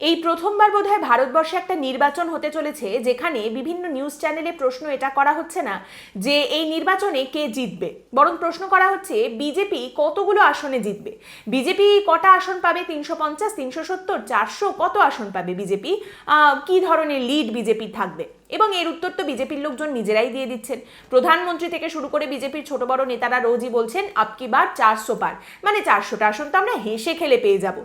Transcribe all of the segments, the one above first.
এই প্রথমবার বোধহয় ভারতবর্ষে একটা নির্বাচন হতে চলেছে, যেখানে বিভিন্ন নিউজ চ্যানেলে প্রশ্ন এটা করা হচ্ছে না যে এই নির্বাচনে কে জিতবে। বরং প্রশ্ন করা হচ্ছে, বিজেপি কতগুলো আসনে জিতবে? বিজেপি কটা আসন পাবে? তিনশো পঞ্চাশ, তিনশো সত্তর, চারশো কত আসন পাবে বিজেপি? কি ধরনের লিড বিজেপি থাকবে? এবং এর উত্তর তো বিজেপির লোকজন নিজেরাই দিয়ে দিচ্ছেন। প্রধানমন্ত্রী থেকে শুরু করে বিজেপির ছোট বড় নেতারা রোজই বলছেন আপকি বার চারশো পার। মানে চারশোটা আসন তো আমরা হেসে খেলে পেয়ে যাব।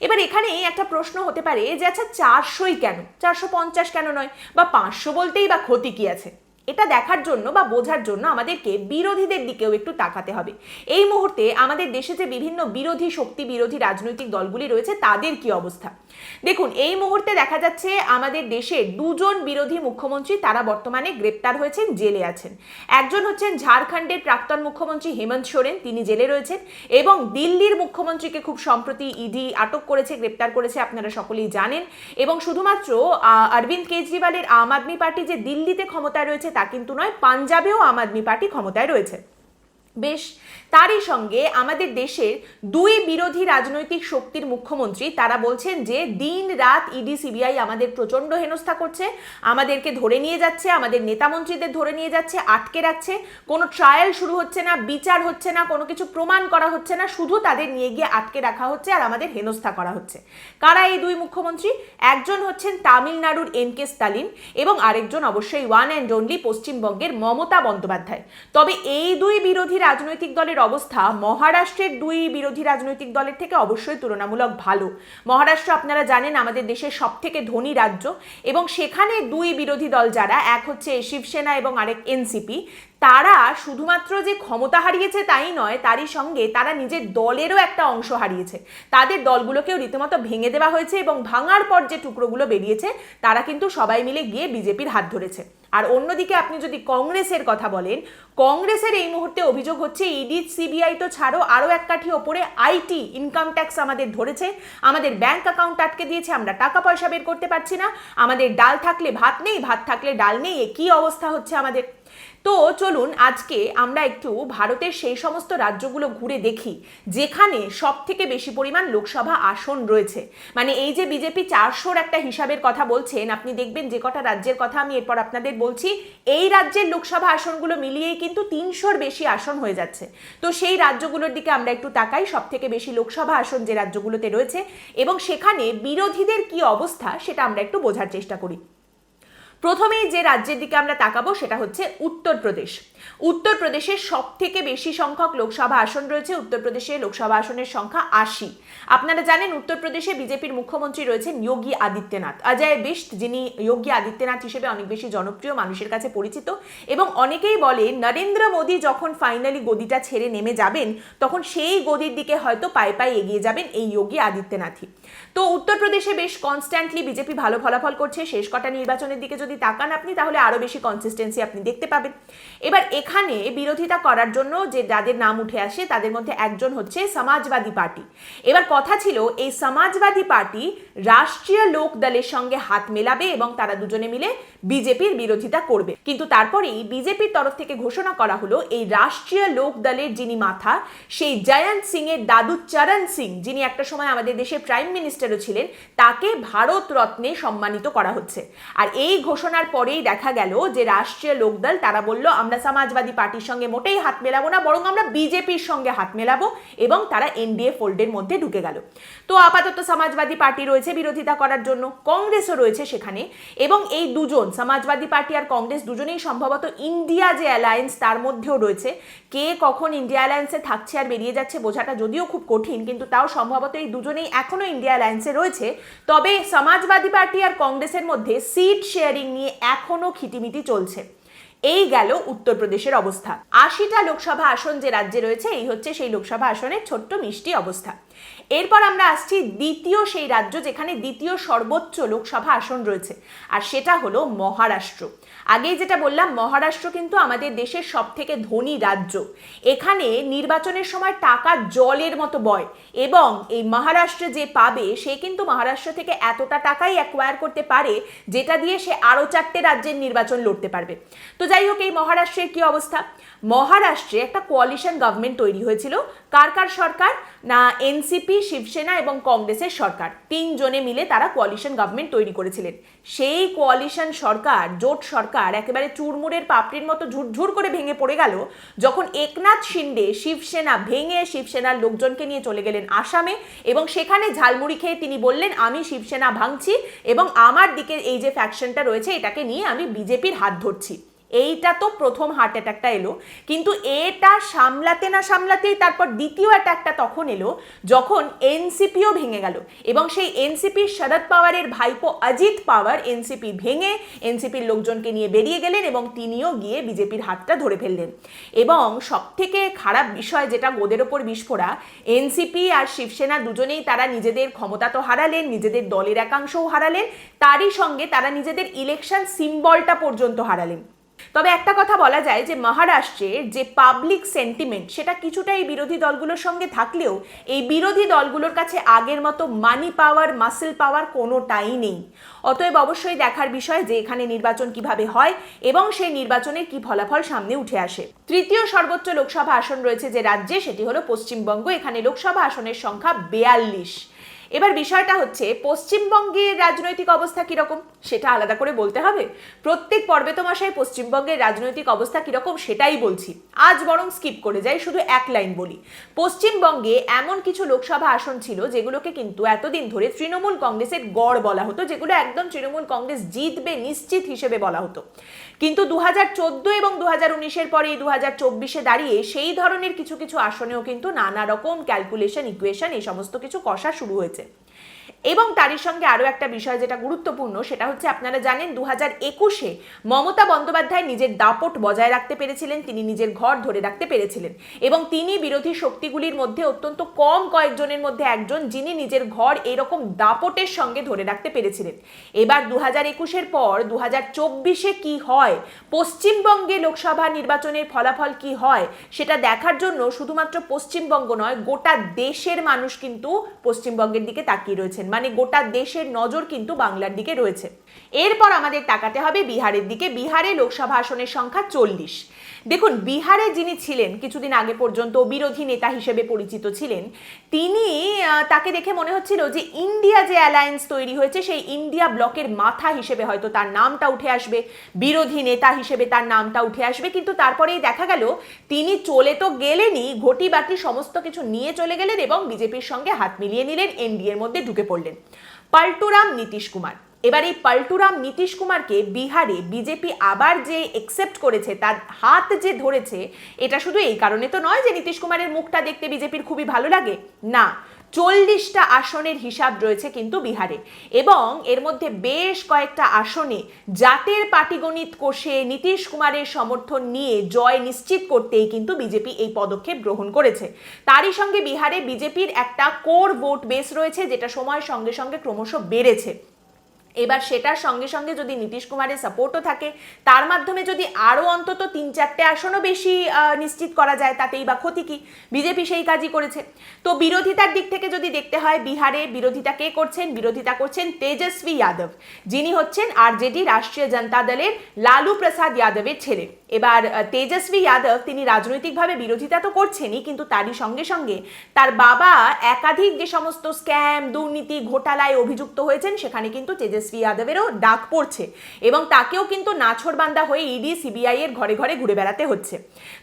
এবার এখানে একটা প্রশ্ন হতে পারে যে আচ্ছা চারশোই কেন? চারশো পঞ্চাশ কেন নয়? বা পাঁচশো বলতেই বা ক্ষতি কি আছে? এটা দেখার জন্য বা বোঝার জন্য আমাদেরকে বিরোধীদের দিকেও একটু তাকাতে হবে। এই মুহূর্তে আমাদের দেশে যে বিভিন্ন বিরোধী শক্তি, বিরোধী রাজনৈতিক দলগুলি রয়েছে, তাদের কি অবস্থা? দেখুন, এই মুহূর্তে দেখা যাচ্ছে আমাদের দেশের দুজন বিরোধী মুখ্যমন্ত্রী তারা বর্তমানে গ্রেপ্তার হয়েছেন, জেলে আছেন। একজন হচ্ছেন ঝাড়খণ্ডের প্রাক্তন মুখ্যমন্ত্রী হেমন্ত সোরেন, তিনি জেলে রয়েছেন এবং দিল্লির মুখ্যমন্ত্রীকে খুব সম্প্রতি ইডি আটক করেছে, গ্রেপ্তার করেছে, আপনারা সকলেই জানেন। এবং শুধুমাত্র অরবিন্দ কেজরিওয়ালের আম আদমি পার্টি যে দিল্লিতে ক্ষমতায় রয়েছে তা কিন্তু নয় পাঞ্জাবেও আম আদমি পার্টি ক্ষমতায় রয়েছে। বেশ, তারই সঙ্গে আমাদের দেশের দুই বিরোধী রাজনৈতিক শক্তির মুখ্যমন্ত্রী, তারা বলছেন যে দিন রাত ইডি সিবিআই আমাদের প্রচণ্ড হেনস্থা করছে, আমাদেরকে ধরে নিয়ে যাচ্ছে, আমাদের নেতামন্ত্রীদের ধরে নিয়ে যাচ্ছে, আটকে রাখছে, কোনো ট্রায়াল শুরু হচ্ছে না, বিচার হচ্ছে না, কোনো কিছু প্রমাণ করা হচ্ছে না, শুধু তাদের নিয়ে গিয়ে আটকে রাখা হচ্ছে আর আমাদের হেনস্থা করা হচ্ছে। কারা এই দুই মুখ্যমন্ত্রী? একজন হচ্ছেন তামিলনাড়ুর এন কে স্টালিন এবং আরেকজন অবশ্যই ওয়ান অ্যান্ড অনলি পশ্চিমবঙ্গের মমতা বন্দ্যোপাধ্যায়। তবে এই দুই বিরোধী রাজনৈতিক দলের অবস্থা, মহারাষ্ট্রের দুই বিরোধী রাজনৈতিক দলের থেকে অবশ্যই তুলনামূলক ভালো। মহারাষ্ট্র আপনারা জানেন আমাদের দেশের সব থেকে ধনী রাজ্য এবং সেখানে দুই বিরোধী দল যারা, এক হচ্ছে শিবসেনা এবং আরেক এনসিপি। তারা শুধুমাত্র যে ক্ষমতা হারিয়েছে তাই নয়, তারই সঙ্গে তারা নিজের দলেরও একটা অংশ হারিয়েছে। তাদের দলগুলোকেও রীতিমতো ভেঙে দেওয়া হয়েছে এবং ভাঙার পর যে টুকরোগুলো বেরিয়েছে, তারা কিন্তু সবাই মিলে গিয়ে বিজেপির হাত ধরেছে। আর অন্যদিকে আপনি যদি কংগ্রেসের কথা বলেন, কংগ্রেসের এই মুহূর্তে অভিযোগ হচ্ছে, ইডি, সিবিআই তো ছাড়ো, আরও এক কাঠি ওপরে আইটি ইনকাম ট্যাক্স আমাদের ধরেছে। আমাদের ব্যাংক অ্যাকাউন্ট আটকে দিয়েছে, আমরা টাকা পয়সা বের করতে পারছি না। আমাদের ডাল থাকলে ভাত নেই, ভাত থাকলে ডাল নেই, এ কী অবস্থা হচ্ছে আমাদের? তো চলুন আজকে আমরা একটু ভারতের সেই সমস্ত রাজ্যগুলো ঘুরে দেখি, যেখানে সব থেকে বেশি পরিমাণ লোকসভা আসন রয়েছে। মানে এই যে বিজেপি চারশোর একটা হিসাবের কথা বলছেন, আপনি দেখবেন যে কটা রাজ্যের কথা আমি এরপর আপনাদের বলছি, এই রাজ্যের লোকসভা আসনগুলো মিলিয়েই কিন্তু তিনশোর বেশি আসন হয়ে যাচ্ছে। তো সেই রাজ্যগুলোর দিকে আমরা একটু তাকাই সব থেকে বেশি লোকসভা আসন যে রাজ্যগুলোতে রয়েছে এবং সেখানে বিরোধীদের কি অবস্থা সেটা আমরা একটু বোঝার চেষ্টা করি। প্রথমেই যে রাজ্যের দিকে আমরা তাকাবো সেটা হচ্ছে উত্তরপ্রদেশ। উত্তরপ্রদেশের সব থেকে বেশি সংখ্যক লোকসভা আসন রয়েছে উত্তরপ্রদেশে লোকসভা আসনের সংখ্যা আশি। আপনারা জানেন উত্তরপ্রদেশে বিজেপির মুখ্যমন্ত্রী রয়েছেন যোগী আদিত্যনাথ। অজয় বিষ্ট, যিনি যোগী আদিত্যনাথ হিসেবে অনেক বেশি জনপ্রিয়, মানুষের কাছে পরিচিত এবং অনেকেই বলে, নরেন্দ্র মোদী যখন ফাইনালি গদিটা ছেড়ে নেমে যাবেন, তখন সেই গদির দিকে হয়তো পায়ে পায়ে এগিয়ে যাবেন এই যোগী আদিত্যনাথই। তো উত্তরপ্রদেশে বেশ কনস্ট্যান্টলি বিজেপি ভালো ফলাফল করছে। শেষ কটা নির্বাচনের দিকে যদি তাকান আপনি, তাহলে আরও বেশি কনসিস্টেন্সি আপনি দেখতে পাবেন। এবার এখানে বিরোধিতা করার জন্য যে যাদের নাম উঠে আসে, তাদের মধ্যে একজন হচ্ছে সমাজবাদী পার্টি। এবার কথা ছিল, এই সমাজবাদী পার্টি রাষ্ট্রীয় লোক দলের সঙ্গে হাত মেলাবে এবং তারা দুজনে মিলে বিজেপির বিরোধিতা করবে। কিন্তু তারপরেই বিজেপির তরফ থেকে ঘোষণা করা হলো, এই রাষ্ট্রীয় লোক দলের যিনি মাথা, সেই জয়ন্ত সিং এর দাদু চরণ সিং, যিনি একটা সময় আমাদের দেশের প্রাইম মিনিস্টারও ছিলেন, তাকে ভারত রত্নে সম্মানিত করা হচ্ছে। আর এই ঘোষণার পরেই দেখা গেল যে রাষ্ট্রীয় লোকদল, তারা বলল, আমরা সমাজবাদী পার্টির সঙ্গে মোটেই হাত মেলাবো না, বরং আমরা বিজেপির সঙ্গে হাত মেলাবো। এবং তারা এনডিএ ফোল্ডের মধ্যে ঢুকে গেল। তো আপাতত সমাজবাদী পার্টি রয়েছে বিরোধিতা করার জন্য। কংগ্রেসও রয়েছে সেখানে। এবং এই দুজন, সমাজবাদী পার্টি আর কংগ্রেস, দুজনেই সম্ভবত ইন্ডিয়া যে অ্যালায়েন্স, তার মধ্যেও রয়েছে। কে কখন ইন্ডিয়া অ্যালায়েন্সে থাকছে আর বেরিয়ে যাচ্ছে বোঝাটা যদিও খুব কঠিন, কিন্তু তাও সম্ভবত এই দুজনেই এখনও ইন্ডিয়া অ্যালায়েন্সে রয়েছে। তবে সমাজবাদী পার্টি আর কংগ্রেসের মধ্যে সিট শেয়ারিং নিয়ে এখনও খিটিমিটি চলছে। এই গেল উত্তরপ্রদেশের অবস্থা। আশিটা লোকসভা আসন যে রাজ্যে রয়েছে, এই হচ্ছে সেই লোকসভা আসনের ছোট্ট মিষ্টি অবস্থা। এরপর আমরা আসছি দ্বিতীয় সেই রাজ্য যেখানে দ্বিতীয় সর্বোচ্চ লোকসভা আসন রয়েছে, আর সেটা হলো মহারাষ্ট্র। আগেই যেটা বললাম, মহারাষ্ট্র কিন্তু আমাদের দেশের সব থেকে ধনী রাজ্য। এখানে নির্বাচনের সময় টাকা জলের মতো বয় এবং এই মহারাষ্ট্রে যে পাবে, সে কিন্তু মহারাষ্ট্র থেকে এতটা টাকাই অ্যাকোয়ার করতে পারে, যেটা দিয়ে সে আরও চারটে রাজ্যের নির্বাচন লড়তে পারবে। তো যাই হোক, এই মহারাষ্ট্রের কি অবস্থা? মহারাষ্ট্রে একটা কোয়ালিশন গভর্নমেন্ট তৈরি হয়েছিল। কার কার সরকার? না এনসিপি শিবসেনা এবং কংগ্রেসের সরকার। তিনজনে মিলে তারা কোয়ালিশন গভর্নমেন্ট তৈরি করেছিলেন। সেই কোয়ালিশন সরকার, জোট সরকার একেবারে চুরমুরের পাপড়ির মতো ঝুরঝুর করে ভেঙে পড়ে গেল, যখন একনাথ শিন্ডে শিবসেনা ভেঙে শিবসেনার লোকজনকে নিয়ে চলে গেলেন আসামে এবং সেখানে ঝালমুড়ি খেয়ে তিনি বললেন, আমি শিবসেনা ভাঙছি এবং আমার দিকে এই যে ফ্যাকশনটা রয়েছে, এটাকে নিয়ে আমি বিজেপির হাত ধরছি। এইটা তো প্রথম হার্ট অ্যাটাকটা এলো। কিন্তু এটা সামলাতে না সামলাতেই তারপর দ্বিতীয় অ্যাটাকটা তখন এলো, যখন এনসিপিও ভেঙে গেল। এবং সেই এনসিপি শরদ পাওয়ারের ভাইপো অজিত পাওয়ার এনসিপি ভেঙে এনসিপির লোকজনকে নিয়ে বেরিয়ে গেলেন এবং তিনিও গিয়ে বিজেপির হাতটা ধরে ফেললেন। এবং সব থেকে খারাপ বিষয় যেটা গোদের ওপর বিস্ফোরা এনসিপি আর শিবসেনা দুজনেই তারা নিজেদের ক্ষমতা তো হারালেন, নিজেদের দলের একাংশও হারালেন, তারই সঙ্গে তারা নিজেদের ইলেকশন সিম্বলটা পর্যন্ত হারালেন। তবে একটা কথা বলা যায় যে মহারাষ্ট্রের যে পাবলিক সেন্টিমেন্ট সেটা কিছুটা এই বিরোধী দলগুলোর সঙ্গে থাকলেও এই বিরোধী দলগুলোর কাছে আগের মতো মানি পাওয়ার মাসেল পাওয়ার কোনোটাই নেই। অতএব অবশ্যই দেখার বিষয় যে এখানে নির্বাচন কীভাবে হয় এবং সেই নির্বাচনের কি ফলাফল সামনে উঠে আসে। তৃতীয় সর্বোচ্চ লোকসভা আসন রয়েছে যে রাজ্যে, সেটি হলো পশ্চিমবঙ্গ। এখানে লোকসভা আসনের সংখ্যা বেয়াল্লিশ। এবার বিষয়টা হচ্ছে, পশ্চিমবঙ্গের রাজনৈতিক অবস্থা কীরকম? সেটা আলাদা করে বলতে হবে। প্রত্যেক পর্বে তো মাসায় পশ্চিমবঙ্গের রাজনৈতিক অবস্থা কীরকম সেটাই বলছি। আজ বরং স্কিপ করে যাই, শুধু এক লাইন বলি। পশ্চিমবঙ্গে এমন কিছু লোকসভা আসন ছিল, যেগুলোকে কিন্তু এতদিন ধরে তৃণমূল কংগ্রেসের গড় বলা হতো, যেগুলো একদম তৃণমূল কংগ্রেস জিতবে নিশ্চিত হিসেবে বলা হতো। কিন্তু দু হাজার চোদ্দ এবং দু হাজার উনিশের পরে দু হাজার চব্বিশে দাঁড়িয়ে সেই ধরনের কিছু কিছু আসনেও কিন্তু নানা রকম ক্যালকুলেশন ইকুয়েশন এই সমস্ত কিছু কষা শুরু হয়েছে। এবং তারই সঙ্গে আরও একটা বিষয় যেটা গুরুত্বপূর্ণ, সেটা হচ্ছে আপনারা জানেন দু হাজার একুশে মমতা বন্দ্যোপাধ্যায় নিজের দাপট বজায় রাখতে পেরেছিলেন, তিনি নিজের ঘর ধরে রাখতে পেরেছিলেন এবং তিনি বিরোধী শক্তিগুলির মধ্যে অত্যন্ত কম কয়েকজনের মধ্যে একজন যিনি নিজের ঘর এরকম দাপটের সঙ্গে ধরে রাখতে পেরেছিলেন। এবার দু হাজার একুশের পর দু হাজার চব্বিশে কী হয়, পশ্চিমবঙ্গে লোকসভা নির্বাচনের ফলাফল কি হয়, সেটা দেখার জন্য শুধুমাত্র পশ্চিমবঙ্গ নয়, গোটা দেশের মানুষ কিন্তু পশ্চিমবঙ্গের দিকে তাকিয়ে রয়েছেন। মানে গোটা দেশের নজর কিন্তু বাংলার দিকে রয়েছে। এরপর আমাদের তাকাতে হবে বিহারের দিকে। বিহারে লোকসভা আসনের সংখ্যা চল্লিশ। দেখুন, বিহারে যিনি ছিলেন, কিছুদিন আগে পর্যন্ত বিরোধী নেতা হিসেবে পরিচিত ছিলেন, তিনি তাকে দেখে মনে হচ্ছিল যে ইন্ডিয়া যে অ্যালায়েন্স তৈরি হয়েছে, সেই ইন্ডিয়া ব্লকের মাথা হিসেবে হয়তো তার নামটা উঠে আসবে, বিরোধী নেতা হিসেবে তার নামটা উঠে আসবে, কিন্তু তারপরেই দেখা গেল, তিনি চলে তো গেলেনই, ঘটি বাটি সমস্ত কিছু নিয়ে চলে গেলেন এবং বিজেপির সঙ্গে হাত মিলিয়ে নিলেন, এনডিএর মধ্যে ঢুকে পড়লেন। পাল্টুরাম নীতিশ কুমার। এবার এই পাল্টুরাম নীতিশ কুমারকে বিহারে বিজেপি আবার যে একসেপ্ট করেছে, তার হাত যে ধরেছে, এটা শুধু এই কারণে তো নয় যে নীতিশ কুমারের মুখটা দেখতে বিজেপির খুবই ভালো লাগে। না চল্লিশটা আসনের হিসাব রয়েছে কিন্তু বিহারে। এবং এর মধ্যে বেশ কয়েকটা আসনে জাতের পাটিগণিত কোষে নীতিশ কুমারের সমর্থন নিয়ে জয় নিশ্চিত করতেই কিন্তু বিজেপি এই পদক্ষেপ গ্রহণ করেছে। তারই সঙ্গে বিহারে বিজেপির একটা কোর ভোট বেস রয়েছে, যেটা সময়ের সঙ্গে সঙ্গে ক্রমশ বেড়েছে। এবার সেটার সঙ্গে সঙ্গে যদি নীতিশ কুমারের সাপোর্টও থাকে, তার মাধ্যমে যদি আরও অন্তত তিন চারটে আসনও বেশি নিশ্চিত করা যায়, তাতেই বা ক্ষতি কি? বিজেপি সেই কাজই করেছে। তো বিরোধিতার দিক থেকে যদি দেখতে হয়, বিহারে বিরোধিতা কে করছেন? বিরোধিতা করছেন তেজস্বী যাদব। যিনি হচ্ছেন আরজেডি রাষ্ট্রীয় জনতা দলের লালু প্রসাদ যাদবের ছেলে। এবার তেজস্বী যাদব তিনি রাজনৈতিকভাবে বিরোধিতা তো করছেনই, কিন্তু তারই সঙ্গে সঙ্গে তার বাবা একাধিক যে সমস্ত স্ক্যাম, দুর্নীতি, ঘোটালায় অভিযুক্ত হয়েছেন, সেখানে কিন্তু তেজস্বী যাদবেরও ডাক পড়ছে এবং তাকেও কিন্তু নাছরবান্দা হয়ে ইডি, সিবিআই এর ঘরে ঘরে ঘুরে বেড়াতে হচ্ছে।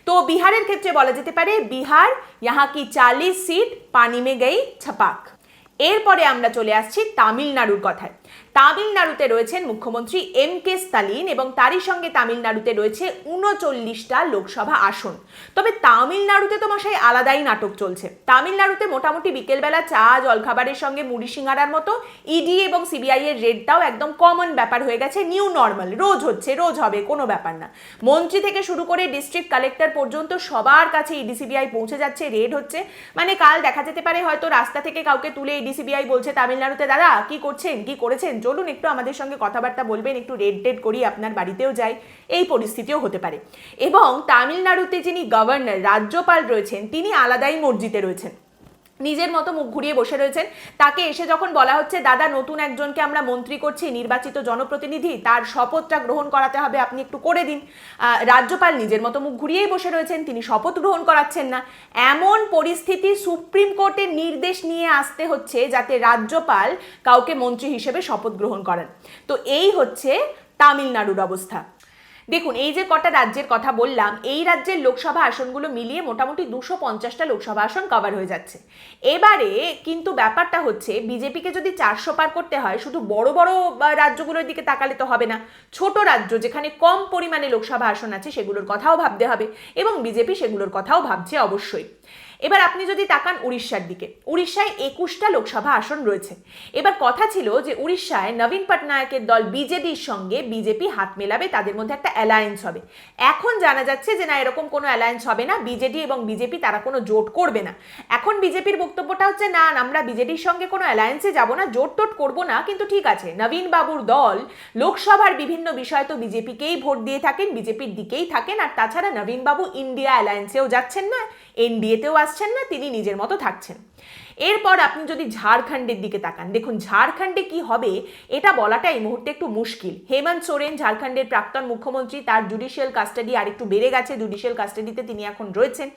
তো বিহারের ক্ষেত্রে বলা যেতে পারে বিহার ইহা কি চালিশ সিট পানি মে গেই ছাপাক। এরপরে আমরা চলে আসছি তামিলনাড়ুর কথায়। তামিলনাড়ুতে রয়েছেন মুখ্যমন্ত্রী এম কে স্টালিন এবং তারই সঙ্গে তামিলনাড়ুতে রয়েছে উনচল্লিশটা লোকসভা আসন। তবে তামিলনাড়ুতে তো মশাই আলাদাই নাটক চলছে। তামিলনাড়ুতে মোটামুটি বিকেলবেলা চা, জলখাবারের সঙ্গে মুড়ি সিঙ্গারার মতো ইডি এবং সিবিআই এর রেটটাও একদম কমন ব্যাপার হয়ে গেছে নিউ নর্মাল রোজ হচ্ছে, রোজ হবে, কোনো ব্যাপার না। মন্ত্রী থেকে শুরু করে ডিস্ট্রিক্ট কালেক্টর পর্যন্ত সবার কাছে ইডি সিবিআই পৌঁছে যাচ্ছে রেড হচ্ছে। মানে কাল দেখা যেতে পারে হয়তো রাস্তা থেকে কাউকে তুলে ইডি সিবিআই বলছে, তামিলনাড়ুতে দাদা, কি করছেন? কি করেছেন চলুন একটু আমাদের সঙ্গে কথাবার্তা বলবেন, একটু রেড টেড করি, আপনার বাড়িতেও যাই। এই পরিস্থিতিও হতে পারে। এবং তামিলনাড়ুতে যিনি গভর্নর, রাজ্যপাল রয়েছেন, তিনি আলাদাই মসজিদে রয়েছেন। নিজের মতো মুখ ঘুরিয়ে বসে রয়েছেন। তাকে এসে যখন বলা হচ্ছে, দাদা, নতুন একজনকে আমরা মন্ত্রী করছি, নির্বাচিত জনপ্রতিনিধি, তার শপথটা গ্রহণ করাতে হবে, আপনি একটু করে দিন। রাজ্যপাল নিজের মতো মুখ ঘুরিয়েই বসে রয়েছেন, তিনি শপথ গ্রহণ করাচ্ছেন না। এমন পরিস্থিতি সুপ্রিম কোর্টের নির্দেশ নিয়ে আসতে হচ্ছে, যাতে রাজ্যপাল কাউকে মন্ত্রী হিসেবে শপথ গ্রহণ করেন। তো এই হচ্ছে তামিলনাড়ুর অবস্থা। দেখুন, এই যে কটা রাজ্যের কথা বললাম, এই রাজ্যের লোকসভা আসনগুলো মিলিয়ে মোটামুটি দুশো পঞ্চাশটা লোকসভা আসন কভার হয়ে যাচ্ছে। এবারে কিন্তু ব্যাপারটা হচ্ছে, বিজেপিকে যদি চারশো পার করতে হয়, শুধু বড় বড় রাজ্যগুলোর দিকে তাকালে তো হবে না। ছোট রাজ্য যেখানে কম পরিমাণে লোকসভা আসন আছে, সেগুলোর কথাও ভাবতে হবে এবং বিজেপি সেগুলোর কথাও ভাবছে অবশ্যই। এবার আপনি যদি তাকান উড়িষ্যার দিকে, উড়িষ্যায় একুশটা লোকসভা আসন রয়েছে। এবার কথা ছিল যে উড়িষ্যায় নবীন পটনায়কের দল বিজেডির সঙ্গে বিজেপি হাত মেলাবে, তাদের মধ্যে একটা অ্যালায়েন্স হবে। এখন জানা যাচ্ছে যে না, এরকম কোনো অ্যালায়েন্স হবে না, বিজেডি এবং বিজেপি তারা কোনো জোট করবে না। এখন বিজেপির বক্তব্যটা হচ্ছে, না, আমরা বিজেডির সঙ্গে কোনো অ্যালায়েন্সে যাব না, জোট টোট করব না, কিন্তু ঠিক আছে, নবীন বাবুর দল লোকসভার বিভিন্ন বিষয় তো বিজেপিকেই ভোট দিয়ে থাকেন, বিজেপির দিকেই থাকেন, আর তাছাড়া নবীন বাবু ইন্ডিয়া অ্যালায়েন্সেও যাচ্ছেন না এনডিএতেও আসছেন না তিনি নিজের মতো থাকছেন। এরপর আপনি যদি ঝাড়খণ্ডের দিকে তাকান, দেখুন ঝাড়খণ্ডে কি হবে এটা বলাটা এই মুহূর্তে একটু মুশকিল। হেমন্ত সোরেন ঝাড়খণ্ডের প্রাক্তন মুখ্যমন্ত্রী, তার জুডিশিয়াল কাস্টাডি আরেকটু বেড়ে গেছে জুডিশিয়াল কাস্টাডিতে তিনি এখন রয়েছেন।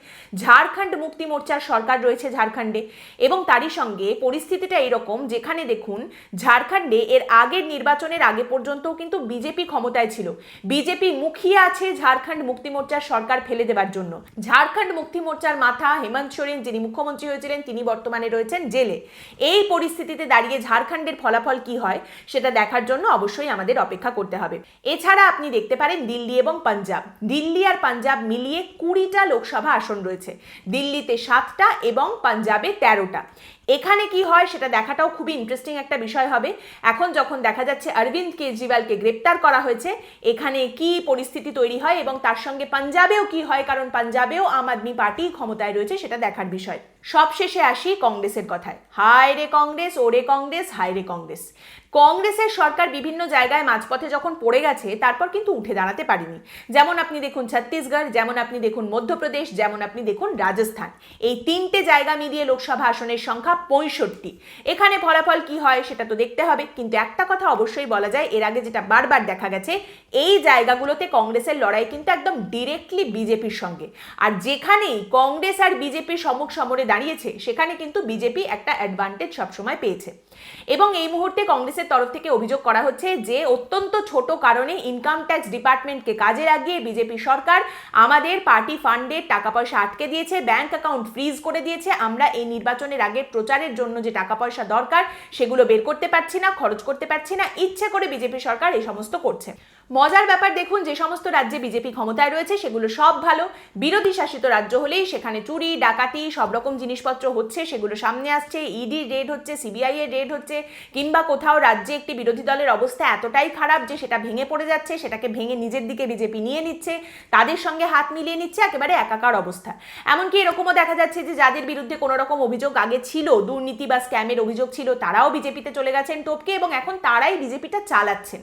ঝাড়খণ্ড মুক্তি মোর্চার সরকার রয়েছে ঝাড়খণ্ডে এবং তারই সঙ্গে পরিস্থিতিটা এরকম যেখানে দেখুন ঝাড়খণ্ডে এর আগের নির্বাচনের আগে পর্যন্তও কিন্তু বিজেপি ক্ষমতায় ছিল। বিজেপি মুখিয়ে আছে ঝাড়খণ্ড মুক্তি মোর্চার সরকার ফেলে দেবার জন্য। ঝাড়খণ্ড মুক্তি মোর্চার মাথা হেমন্ত সোরেন, যিনি মুখ্যমন্ত্রী হয়েছিলেন, তিনি বর্তমানে রয়েছেন জেলে। এই পরিস্থিতিতে দাঁড়িয়ে ঝাড়খণ্ডের ফলাফল কি হয়, সেটা দেখার জন্য অবশ্যই আমাদের অপেক্ষা করতে হবে। এছাড়া আপনি দেখতে পারেন দিল্লি এবং পাঞ্জাব। দিল্লি আর পাঞ্জাব মিলিয়ে কুড়িটা লোকসভা আসন রয়েছে। দিল্লিতে সাতটা এবং পাঞ্জাবে তেরোটা। এখানে কি হয় সেটা দেখাটাও খুবই ইন্টারেস্টিং একটা বিষয় হবে। এখন যখন দেখা যাচ্ছে অরবিন্দ কেজরিওয়ালকে গ্রেপ্তার করা হয়েছে, এখানে কি পরিস্থিতি তৈরি হয় এবং তার সঙ্গে পাঞ্জাবেও কি হয়? কারণ পাঞ্জাবেও আম আদমি পার্টি ক্ষমতায় রয়েছে সেটা দেখার বিষয়। সবশেষে আসি কংগ্রেসের কথায়। হায় রে কংগ্রেস, ওরে কংগ্রেস, হায় রে কংগ্রেস। কংগ্রেসের সরকার বিভিন্ন জায়গায় মাঝপথে যখন পড়ে গেছে, তারপর কিন্তু উঠে দাঁড়াতে পারেনি। যেমন আপনি দেখুন ছত্তিশগড়, যেমন আপনি দেখুন মধ্যপ্রদেশ, যেমন আপনি দেখুন রাজস্থান। এই তিনটে জায়গা মিলিয়ে লোকসভা আসনের সংখ্যা পঁয়ষট্টি। এখানে ফলাফল কি হয় সেটা তো দেখতে হবে, কিন্তু একটা কথা অবশ্যই বলা যায়, এর আগে যেটা বারবার দেখা গেছে, এই জায়গাগুলোতে কংগ্রেসের লড়াই কিন্তু একদম ডিরেক্টলি বিজেপির সঙ্গে। আর যেখানেই কংগ্রেস আর বিজেপির সমুখ সমরে দাঁড়িয়েছে, সেখানে কিন্তু বিজেপি একটা অ্যাডভান্টেজ সবসময় পেয়েছে। এবং এই মুহূর্তে কংগ্রেসের তরফ থেকে অভিযোগ করা হচ্ছে যে, অত্যন্ত ছোট কারণে ইনকাম ট্যাক্স ডিপার্টমেন্টকে কাজে লাগিয়ে বিজেপি সরকার আমাদের পার্টি ফান্ডের টাকা পয়সা আটকে দিয়েছে ব্যাংক অ্যাকাউন্ট ফ্রিজ করে দিয়েছে। আমরা এই নির্বাচনের আগে প্রচারের জন্য যে টাকা পয়সা দরকার, সেগুলো বের করতে পারছি না, খরচ করতে পারছি না, ইচ্ছে করে বিজেপি সরকার এই সমস্ত করছে। মজার ব্যাপার দেখুন, যে সমস্ত রাজ্যে বিজেপি ক্ষমতায় রয়েছে, সেগুলো সব ভালো। বিরোধী শাসিত রাজ্য হলেই সেখানে চুরি, ডাকাতি, সব রকম জিনিসপত্র হচ্ছে, সেগুলো সামনে আসছে। ইডি রেড হচ্ছে সিবিআই এর রেড হচ্ছে, কিংবা কোথাও রাজ্যে একটি বিরোধী দলের অবস্থা এতটাই খারাপ যে সেটা ভেঙে পড়ে যাচ্ছে, সেটাকে ভেঙে নিজের দিকে বিজেপি নিয়ে নিচ্ছে, তাদের সঙ্গে হাত মিলিয়ে নিচ্ছে, একেবারে একাকার অবস্থা। এমনকি এরকমও দেখা যাচ্ছে যে যাদের বিরুদ্ধে কোনো রকম অভিযোগ আগে ছিল, দুর্নীতি বা স্ক্যামের অভিযোগ ছিল, তারাও বিজেপিতে চলে গেছেন টপকে, এবং এখন তারাই বিজেপিটা চালাচ্ছেন।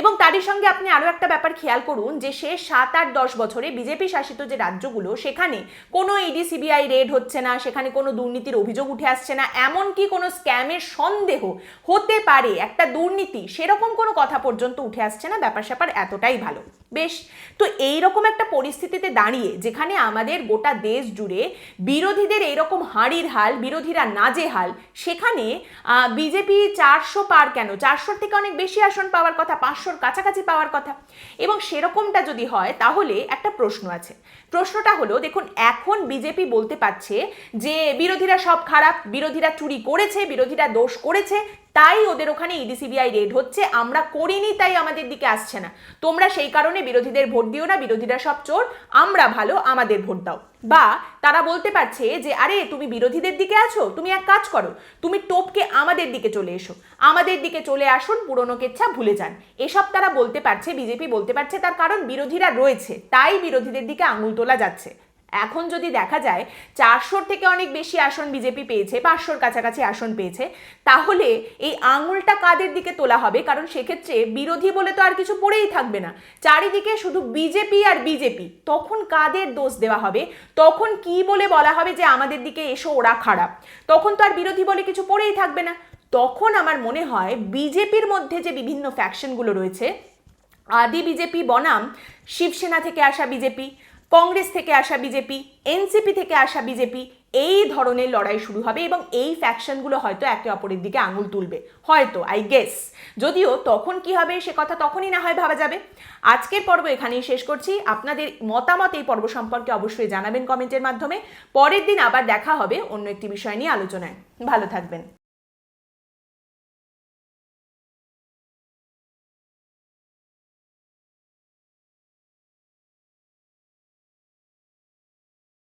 এবং তাদের সঙ্গে আপনি আরও একটা ব্যাপার খেয়াল করুন যে শেষ সাত আট দশ বছরে বিজেপি শাসিত যে রাজ্যগুলো, সেখানে কোনো ইডি সিবিআই রেড হচ্ছে না, সেখানে কোনো দুর্নীতির অভিযোগ উঠে আসছে না, এমনকি কোনো স্ক্যামের সন্দেহ হতে পারে, একটা দুর্নীতি, সেরকম কোনো কথা পর্যন্ত উঠে আসছে না ব্যাপার স্যাপার এতটাই ভালো। বেশ, তো এই রকম একটা পরিস্থিতিতে দাঁড়িয়ে, যেখানে আমাদের গোটা দেশ জুড়ে বিরোধীদের এইরকম হাঁড়ির হাল, বিরোধীরা নাজে হাল সেখানে বিজেপি চারশো পার কেন? চারশোর থেকে অনেক বেশি আসন পাওয়ার কথা, পাঁচশোর কাছাকাছি পাওয়ার কথা। এবং সেরকমটা যদি হয়, তাহলে একটা প্রশ্ন আছে। প্রশ্নটা হলো, দেখুন, এখন বিজেপি বলতে পারছে যে বিরোধীরা সব খারাপ, বিরোধীরা চুরি করেছে, বিরোধীরা দোষ করেছে, তাই ওদের ওখানে ইডি সিবিআই রেড হচ্ছে, আমরা করিনি, তাই আমাদের দিকে আসছে না। তোমরা সেই কারণে বিরোধীদের ভোট দিও না, বিরোধীরা সব চোর, আমরা ভালো, আমাদের ভোট দাও। বা তারা বলতে পারছে যে, আরে, তুমি বিরোধীদের দিকে আছো, তুমি এক কাজ করো, তুমি টোপকে আমাদের দিকে চলে এসো, আমাদের দিকে চলে আসুন, পুরনো কেচ্ছা ভুলে যান। এসব তারা বলতে পারছে, বিজেপি বলতে পারছে, তার কারণ বিরোধীরা রয়েছে, তাই বিরোধীদের দিকে আঙুল তোলা যাচ্ছে। এখন যদি দেখা যায় চারশোর থেকে অনেক বেশি আসন বিজেপি পেয়েছে, পাঁচশোর কাছাকাছি আসন পেয়েছে, তাহলে এই আঙুলটা কাদের দিকে তোলা হবে? কারণ সেক্ষেত্রে বিরোধী বলে তো আর কিছু পড়েই থাকবে না। চারিদিকে শুধু বিজেপি আর বিজেপি। তখন কাদের দোষ দেওয়া হবে? তখন কি বলে বলা হবে যে আমাদের দিকে এসো, ওরা খারাপ? তখন তো আর বিরোধী বলে কিছু পড়েই থাকবে না। তখন আমার মনে হয় বিজেপির মধ্যে যে বিভিন্ন ফ্যাকশনগুলো রয়েছে, আদি বিজেপি, বনাম, শিবসেনা থেকে আসা বিজেপি কংগ্রেস থেকে আসা বিজেপি, এনসিপি থেকে আসা বিজেপি এই ধরনের লড়াই শুরু হবে এবং এই ফ্যাকশনগুলো হয়তো একে অপরের দিকে আঙুল তুলবে। হয়তো আই গেস যদিও তখন কি হবে সে কথা তখনই না হয় ভাবা যাবে। আজকের পর্ব এখানেই শেষ করছি। আপনাদের মতামত এই পর্ব সম্পর্কে অবশ্যই জানাবেন কমেন্টের মাধ্যমে। পরের দিন আবার দেখা হবে অন্য একটি বিষয় নিয়ে আলোচনায়। ভালো থাকবেন।